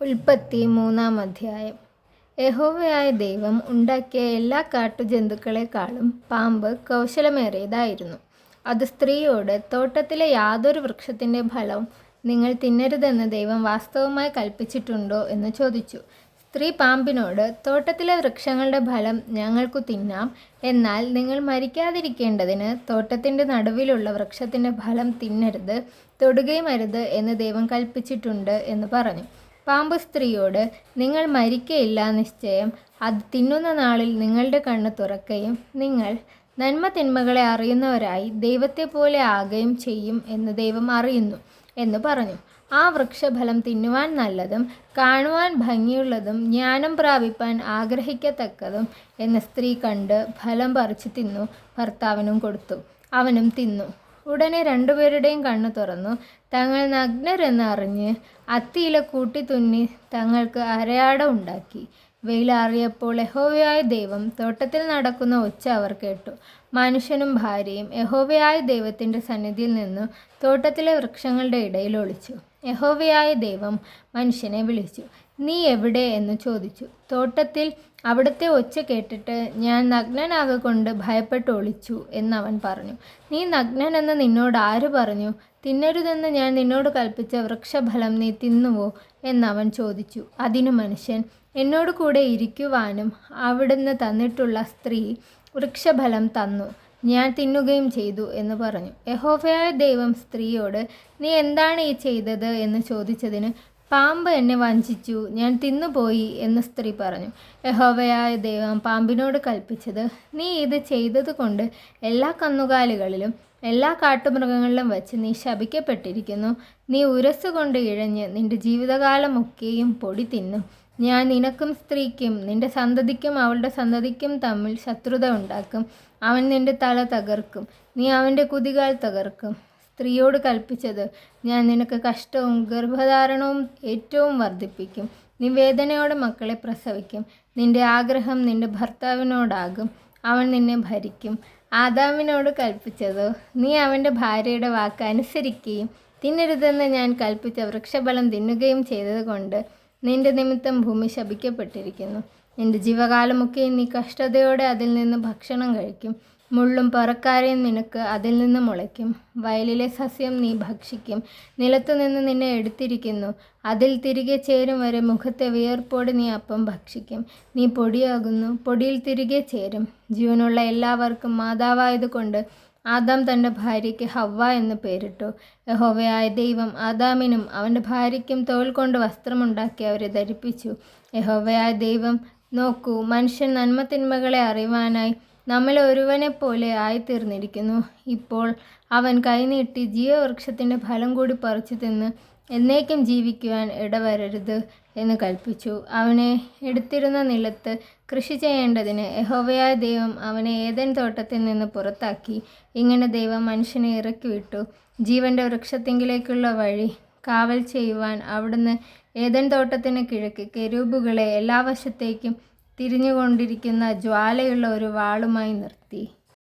ഉൽപ്പത്തി മൂന്നാം അധ്യായം. യഹോവയായ ദൈവം ഉണ്ടാക്കിയ എല്ലാ കാട്ടുജന്തുക്കളെക്കാളും പാമ്പ് കൗശലമേറിയതായിരുന്നു. അത് സ്ത്രീയോട് തോട്ടത്തിലെ യാതൊരു വൃക്ഷത്തിന്റെ ഫലവും നിങ്ങൾ തിന്നരുതെന്ന് ദൈവം വാസ്തവമായി കൽപ്പിച്ചിട്ടുണ്ടോ എന്ന് ചോദിച്ചു. സ്ത്രീ പാമ്പിനോട് തോട്ടത്തിലെ വൃക്ഷങ്ങളുടെ ഫലം ഞങ്ങൾക്കു തിന്നാം. എന്നാൽ നിങ്ങൾ മരിക്കാതിരിക്കേണ്ടതിന് തോട്ടത്തിന്റെ നടുവിലുള്ള വൃക്ഷത്തിന്റെ ഫലം തിന്നരുത് തൊടുകയും അരുത് എന്ന് ദൈവം കൽപ്പിച്ചിട്ടുണ്ട് എന്ന് പറഞ്ഞു. പാമ്പ് സ്ത്രീയോട് നിങ്ങൾ മരിക്കയില്ല നിശ്ചയം. അത് തിന്നുന്ന നാളിൽ നിങ്ങളുടെ കണ്ണ് തുറക്കുകയും നിങ്ങൾ നന്മ തിന്മകളെ അറിയുന്നവരായി ദൈവത്തെ പോലെ ആകുകയും ചെയ്യും എന്ന് ദൈവം അറിയുന്നു എന്ന് പറഞ്ഞു. ആ വൃക്ഷഫലം തിന്നുവാൻ നല്ലതും കാണുവാൻ ഭംഗിയുള്ളതും ജ്ഞാനം പ്രാപിപ്പാൻ ആഗ്രഹിക്കത്തക്കതും എന്ന സ്ത്രീ കണ്ട് ഫലം പറിച്ചു തിന്നു ഭർത്താവിനും കൊടുത്തു. അവനും തിന്നു. ഉടനെ രണ്ടുപേരുടെയും കണ്ണു തുറന്നു. തങ്ങൾ നഗ്നരെന്ന് അറിഞ്ഞ് അത്തിയില കൂട്ടി തുന്നി തങ്ങൾക്ക് അരയാട ഉണ്ടാക്കി. വെയിലാറിയപ്പോൾ യഹോവയായ ദൈവം തോട്ടത്തിൽ നടക്കുന്ന ഒച്ച അവർ കേട്ടു. മനുഷ്യനും ഭാര്യയും യഹോവയായ ദൈവത്തിന്റെ സന്നിധിയിൽ നിന്നു തോട്ടത്തിലെ വൃക്ഷങ്ങളുടെ ഇടയിൽ ഒളിച്ചു. യഹോവയായ ദൈവം മനുഷ്യനെ വിളിച്ചു നീ എവിടെ? എന്ന് ചോദിച്ചു. തോട്ടത്തിൽ അവിടുത്തെ ഒച്ച കേട്ടിട്ട് ഞാൻ നഗ്നനാകൊണ്ട് ഭയപ്പെട്ട് ഒളിച്ചു എന്നവൻ പറഞ്ഞു നീ നഗ്നനെന്ന് നിന്നോട് ആര് പറഞ്ഞു? തിന്നരുതെന്ന് ഞാൻ നിന്നോട് കൽപ്പിച്ച വൃക്ഷഫലം നീ തിന്നുവോ? എന്നവൻ ചോദിച്ചു. അതിനു മനുഷ്യൻ എന്നോട് കൂടെ ഇരിക്കുവാനും അവിടുന്ന് തന്നിട്ടുള്ള സ്ത്രീ വൃക്ഷഫലം തന്നു. ഞാൻ തിന്നുകയും ചെയ്തു എന്ന് പറഞ്ഞു. യഹോഫയായ ദൈവം സ്ത്രീയോട് നീ എന്താണ് ഈ ചെയ്തത്? എന്ന് ചോദിച്ചതിന് പാമ്പ് എന്നെ വഞ്ചിച്ചു ഞാൻ തിന്നുപോയി എന്ന് സ്ത്രീ പറഞ്ഞു. യഹോവയായ ദൈവം പാമ്പിനോട് കൽപ്പിച്ചത് നീ ഇത് ചെയ്തതുകൊണ്ട് എല്ലാ കന്നുകാലികളിലും എല്ലാ കാട്ടുമൃഗങ്ങളിലും വച്ച് നീ ശപിക്കപ്പെട്ടിരിക്കുന്നു. നീ ഉരസുകൊണ്ട് ഇഴഞ്ഞ് നിന്റെ ജീവിതകാലമൊക്കെയും പൊടി തിന്നും. ഞാൻ നിനക്കും സ്ത്രീക്കും നിന്റെ സന്തതിക്കും അവളുടെ സന്തതിക്കും തമ്മിൽ ശത്രുത ഉണ്ടാക്കും. അവൻ നിന്റെ തല തകർക്കും നീ അവന്റെ കുതികാൽ തകർക്കും. സ്ത്രീയോട് കൽപ്പിച്ചത് ഞാൻ നിനക്ക് കഷ്ടവും ഗർഭധാരണവും ഏറ്റവും വർദ്ധിപ്പിക്കും. നീ വേദനയോടെ മക്കളെ പ്രസവിക്കും. നിന്റെ ആഗ്രഹം നിന്റെ ഭർത്താവിനോടാകും. അവൻ നിന്നെ ഭരിക്കും. ആദാമിനോട് കൽപ്പിച്ചതോ നീ അവന്റെ ഭാര്യയുടെ വാക്ക് അനുസരിക്കുകയും തിന്നരുതെന്ന് ഞാൻ കൽപ്പിച്ച വൃക്ഷഫലം തിന്നുകയും ചെയ്തതുകൊണ്ട് നിന്റെ നിമിത്തം ഭൂമി ശപിക്കപ്പെട്ടിരിക്കുന്നു. നിന്റെ ജീവകാലമൊക്കെ നീ കഷ്ടതയോടെ അതിൽ നിന്ന് ഭക്ഷണം കഴിക്കും. മുള്ളും പറക്കാരെയും നിനക്ക് അതിൽ നിന്ന് മുളയ്ക്കും. വയലിലെ സസ്യം നീ ഭക്ഷിക്കും. നിലത്തു നിന്ന് നിന്നെ എടുത്തിരിക്കുന്നു. അതിൽ തിരികെ ചേരും വരെ മുഖത്തെ വിയർപ്പോടെ നീ അപ്പം ഭക്ഷിക്കും. നീ പൊടിയാകുന്നു. പൊടിയിൽ തിരികെ ചേരും. ജീവനുള്ള എല്ലാവർക്കും മാതാവായതുകൊണ്ട് ആദാം തന്റെ ഭാര്യയ്ക്ക് ഹവ്വ എന്ന് പേരിട്ടു. യഹോവയായ ദൈവം ആദാമിനും അവന്റെ ഭാര്യയ്ക്കും തോൽ കൊണ്ട് വസ്ത്രമുണ്ടാക്കി അവരെ ധരിപ്പിച്ചു. യഹോവയായ ദൈവം നോക്കൂ മനുഷ്യൻ നന്മ തിന്മകളെ അറിയുവാനായി നമ്മൾ ഒരുവനെ പോലെ ആയിത്തീർന്നിരിക്കുന്നു. ഇപ്പോൾ അവൻ കൈനീട്ടി ജീവവൃക്ഷത്തിന്റെ ഫലം കൂടി പറിച്ചു തിന്ന് എന്നേക്കും ജീവിക്കുവാൻ ഇടവരരുത് എന്ന് കൽപ്പിച്ചു. അവനെ എടുത്തിരുന്ന നിലത്ത് കൃഷി ചെയ്യേണ്ടതിന് യഹോവയായ ദൈവം അവനെ ഏതൻ തോട്ടത്തിൽ നിന്ന് പുറത്താക്കി. ഇങ്ങനെ ദൈവം മനുഷ്യനെ ഇറക്കി വിട്ടു ജീവന്റെ വൃക്ഷത്തിങ്കിലേക്കുള്ള വഴി കാവൽ ചെയ്യുവാൻ അവിടുന്ന് ഏതൻ തോട്ടത്തിന് കിഴക്ക് കെരൂബുകളെ എല്ലാ വശത്തേക്കും തിരിഞ്ഞുകൊണ്ടിരിക്കുന്ന ജ്വാലയുള്ള ഒരു വാളുമായി നിർത്തി.